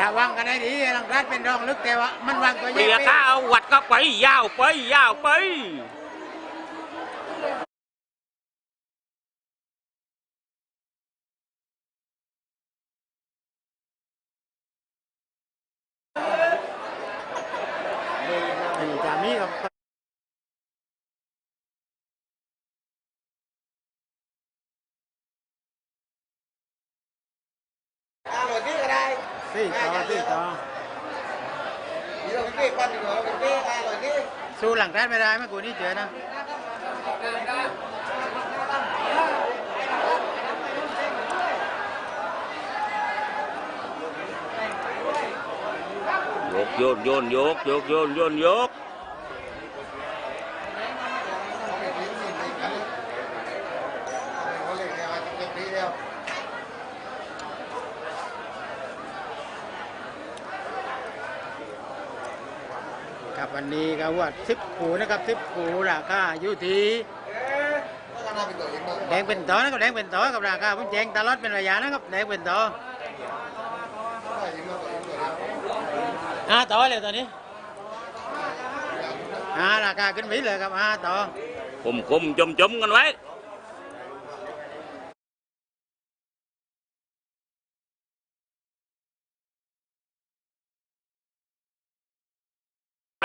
ถ้าวางกันได้ดีลังรัดเป็นรองลึกแต่ว่ามันวางตัวเปลี่ยไปข้าววัดก็ไปยาวไปยาวไปาหน่อยพี่สู้หลังรัดไม่ได้เมื่อกูนี่เจอนะยกโยนโยนยกยกโยนโยนยก เขาเลยเนี่ยจะเป็นพี่เดียว กับวันนี้ก็ว่าสิบผูนะครับสิบผูราคาอยู่ที่ก็น่าเป็นตัวเองบ้างแดงเป็นต่อนะครับแดงเป็นต่อกับราคาผมแจ้งตลอดเป็นระยะนะครับแดงเป็นต่อก็ยิงมาตัวเองตัวเดียวห้าต่อเลยตอนนี้ห้าราคาขึ้นไปเลยครับห้าต่อคมคมจมจมกันไว้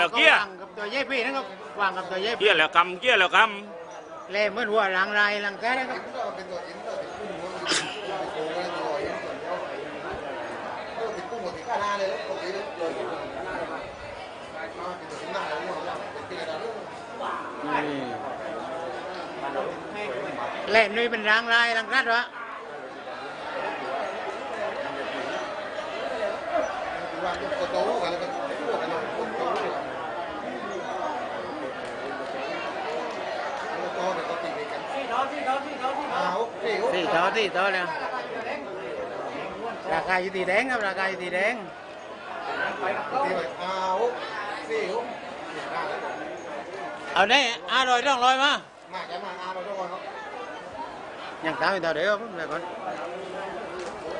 แล้วเกี้ยวางกับตัวเย่พี่นะครับวางกับตัวเย่เกี้ยแล้วกำเกี้ยแล้วกเล่เหมื่อนหัวหลังลายหลังแก้นะครับก็เป็นตัวเองก็เป็นกุ้งมันเป็นตัวเองตัวเองตัวเดียวก็เป็นกุ้งหมดที่ข้าหน้าเลยแล้วปกติเลยตัวเองมาเป็นตัวเองหน้าแล้วเป็นปีอะไรลูกเล่นุ้ยเป็นรางลายหลังรัดวะว่าตัวโตกันแล้วก็พวกกันนะพวกโตกันแล้วก็เดี๋ยวก็ตีกันอ้าว สี่สี่ต่อสี่ต่อแล้วราคาอยู่ตีแดงครับราคาอยู่ตีแดงตีไปอ้าวสี่เอาได้อาลอยร่องลอยมามาจะมาอ้าวเราทุกคนครับยังตามอยู่ต่อเดี๋ยวผมเลยก่อน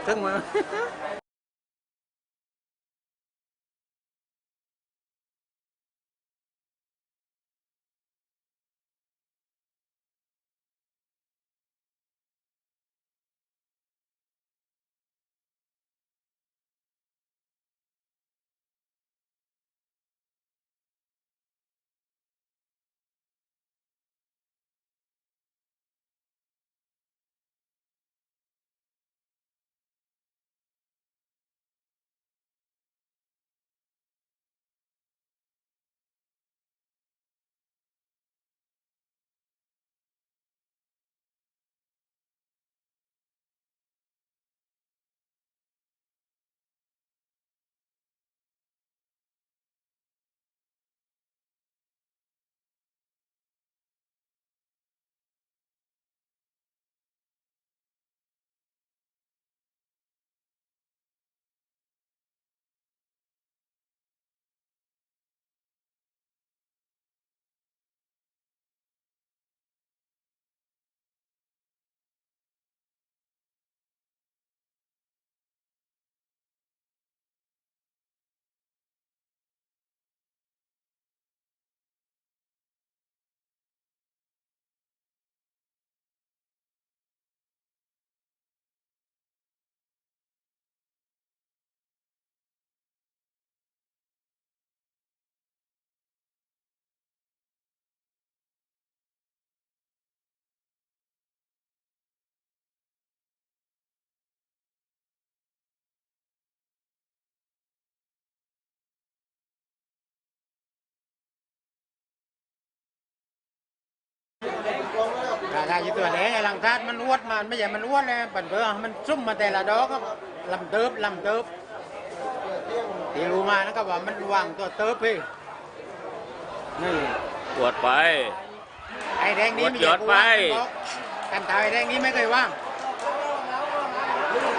ถึงมือาคาอยู่ตัวแดงไอ้ลังคาดมันอ้วนมันไม่ใช่มันอ้วนเลยปั่นเพื่อมันซุ่มมาแต่ละดอกครับลำเติบลำเติบที่รู้มานะครับว่ามันวางตัวเติบพี่นี่ำตรวจไป ไอ้แดงนี้ไม่ยอดไปกันตายแดงนี้ไม่เคยว่าง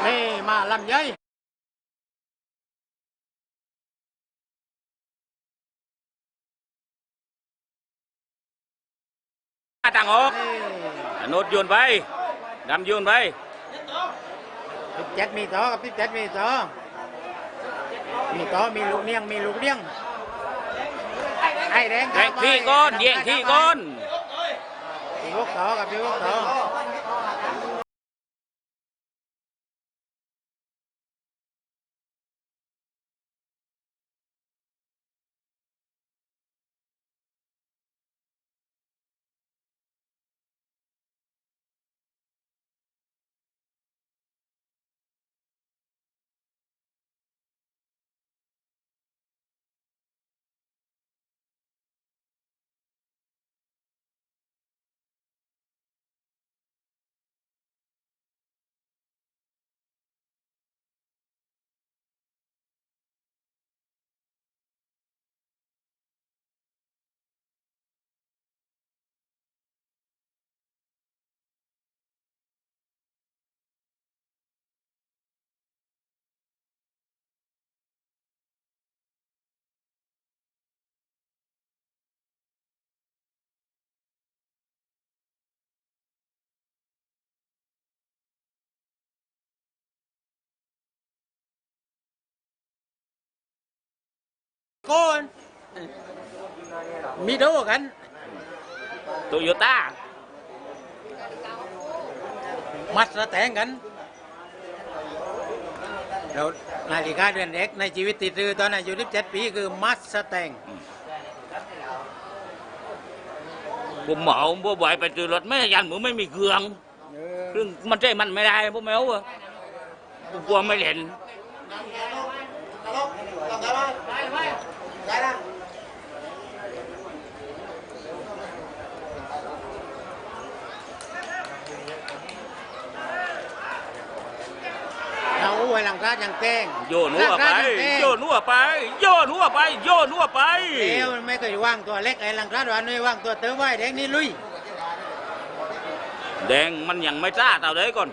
นี่มาลำย้ย โนดโยนไปดำโยนไปสิบเจ็ดมีต่อกับสิบเจ็ดมีต่อมีต่อมีลูกเลี้ยงมีลูกเลี้ยงไอ้แดงแย่งที่ก้อนแย่งที่ก้อนพี่พวกต่อกับพี่พวกต่อ ก้อนมีดูกันโตโยต้ามัดสแตงกันเรานาฬิกาเดือนเด็กในชีวิตติดรือตอนอายุ17ปีคือมัดสแตงผมเหมาบ่ไหวไปซื้อรถแม่ยันหมูไม่มีเครื่องเครื่องมันใช่มันไม่ได้ผมไม่เอาอะผมกลัวไม่เห็น เราไว้หลังคาอย่างแตงโยนหัวไป โยนหัวไป โยนหัวไป โยนหัวไปเดี๋ยวไม่เคยว่างตัวเล็กไอ้หลังคาวันนี้ว่างตัวเติมไว้เด็กนี่ลุยแดงมันยังไม่จ้าเต่าเด้ก่อน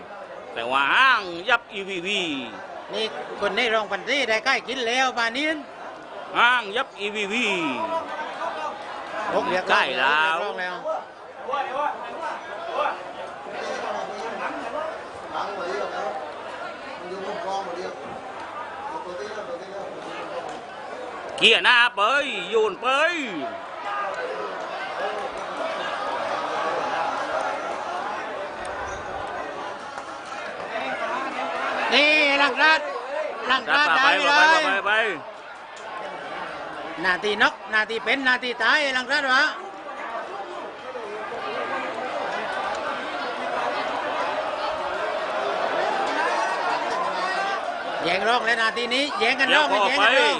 แต่ว่าห้างยับอีวีวีนี่คนในโรงพันธีได้ใกล้กินแล้วป่านนี้ห้างยับอีวีวีพกเรียกใกล้แล้วเรียกร้องแล้วล้างมาเรียบแล้วมันอยู่มุมกล้องมาเรียบตัวที่แล้วตัวที่แล้วเกียร์หน้าไปโยนไปนี่หลังคาหลังรัคาบไปได้ไปเลไปยไปไป นาทีนกนาทีเป็นนาทีตายหลังคาวะแย่งร้องเลยนาทีนี้แย่งกันเดี๋ร้ยอวงพอแย่งไปกันร้อง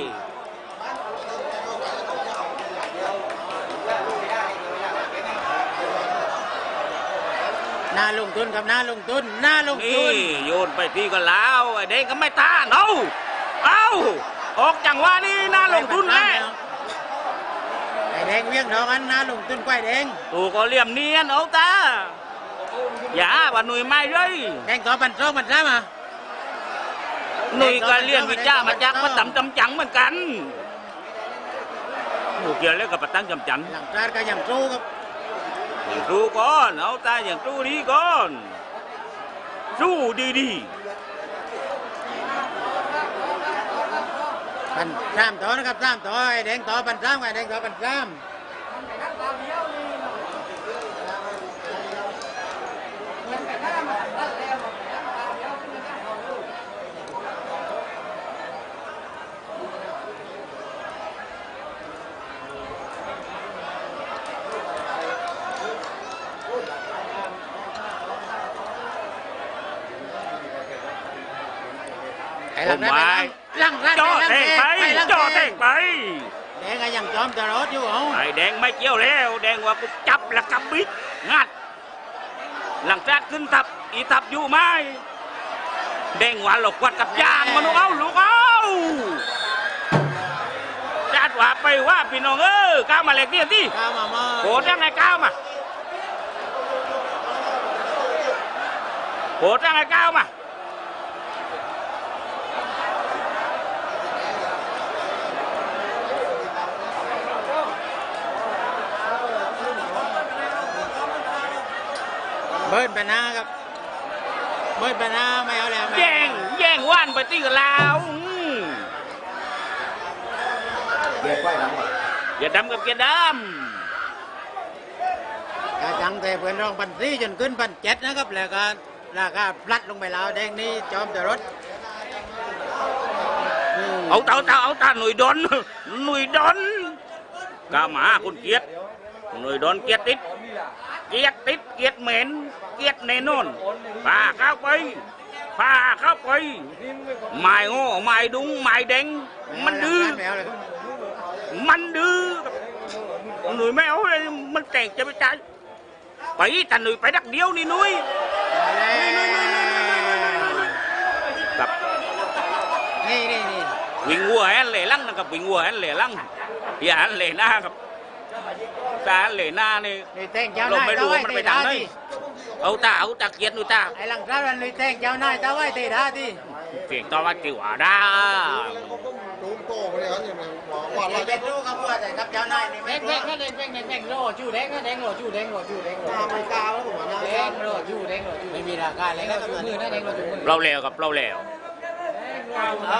น่าลงทุนกับน่าลงทุนน่าลงทุนี่นโยนไปทีก็แล้วไอ้เด็กก็ไม่ต้านเอาเอา ออกจังหวะนี้น่าลงทุนแล้วไอ้แดงเวียงดอกอันน่าลงทุนกว่าไอ้แดงตูก็เหลี่ยมเนียนเอาตาอย่าว่าหนุ่ยไม่เลยแดงต่อปันสองปันสามอะหนุ่ยก็เรียนวิชามาจากมาตำจำจังเหมือนกันหนูเกี่ยวแล้วกับปะตั้งจำจันหลังจากก็ยังสู้ครับอย่างสู้ก่อนเอาตาอย่างสู้ดีก่อนสู้ดี ปันสามต่อนะครับสามต่อไอ้แดงต่อปันสามไอ้แดงต่อปันสามไอ้ๆหผลังมจากไม้ห ลังจากจ่อหลังแทงจากไปหลังจ่อจากแทงไปแดงก็ยังจอมตลอดอยู่เอาไอ้แดงไม่เกี่ยวแล้ว แดงว่ากูจับแล้วกับบิดงัด หลังจากขึ้นทับอีทับอยู่ไหมแดงว่าหลบกวัดกับยางมันเอาลูกเอาจัดว่าไปว่าพี่น้องเออก้าวมาเล็กเนี่ยที่ข้าวมามาโหดยังไงก้าวมาโหดยังไงก้าวมา เบิร์ดไปหน้าครับ เบิร์ดไปหน้าไม่เอาแล้วไม่แย่ง แย่งว่านไปตีกับลาวเบียดควายดำงครัเกียร์ดำกับเกียร์ดำกระจังเตะเพื่อนรองพันสี่จนขึ้นพันเจ็ดนะครับ แล้วก็ราคาพลัดลงไปแล้วแดงนี่จอมแต่รถำเอาเตาเตาเอาตาหนุวยดอนหนุวยดอนกาหมาคุณเกียร์หนุวยดอนเกียร์ติด เกียรติดเกียรติเหม็นเกียรติแน่นนพาเข้าไปพาเข้าไปไม้โง่ไม้ดุงไม้แดงมันดื้อมันดื้อหนุ่ยไม่เลยมันแต่งจะไปใจไปแต่หนุ่ยไปดักเดียวนี่นุ่ยแล้วกับนี่นี่นี่วิ่งวัวแอนเหล่ลังนะครับวิ่งวัวแอนเหล่ลังอย่าแอนเหล่หน้าครับ ตาแอนเหล่หน้านี่นี่แต่งเจ้าเรานายไม่ตารู้ไว้ว่ามันตีไปดาทางไหนที่เอาตาเอาตาเกียรติหนุ่ยตาไอ้หลังเท้านั้นนี่แต่งเจ้านายตาไว้ตีดาที่เสียงตอนว่าจิ๋วอะด้าเขาก็ดูโตไปเลยครับเนี่ยมันหวานอย่าอะไรเป็นลูกกับวัวแต่กับเจ้านายนี่แดไม่งรู้แดงแดงแดงแดงแดงโลชูแดงแดงโลชูแดงโลชูแดงโลตาไม่กล้าแล้วผมว่าแดงโลชูแดงโลชูไม่มีราคาเลยก็ชูมือนะแดงโลชูมือเราแล้วกับเราแล้วเอา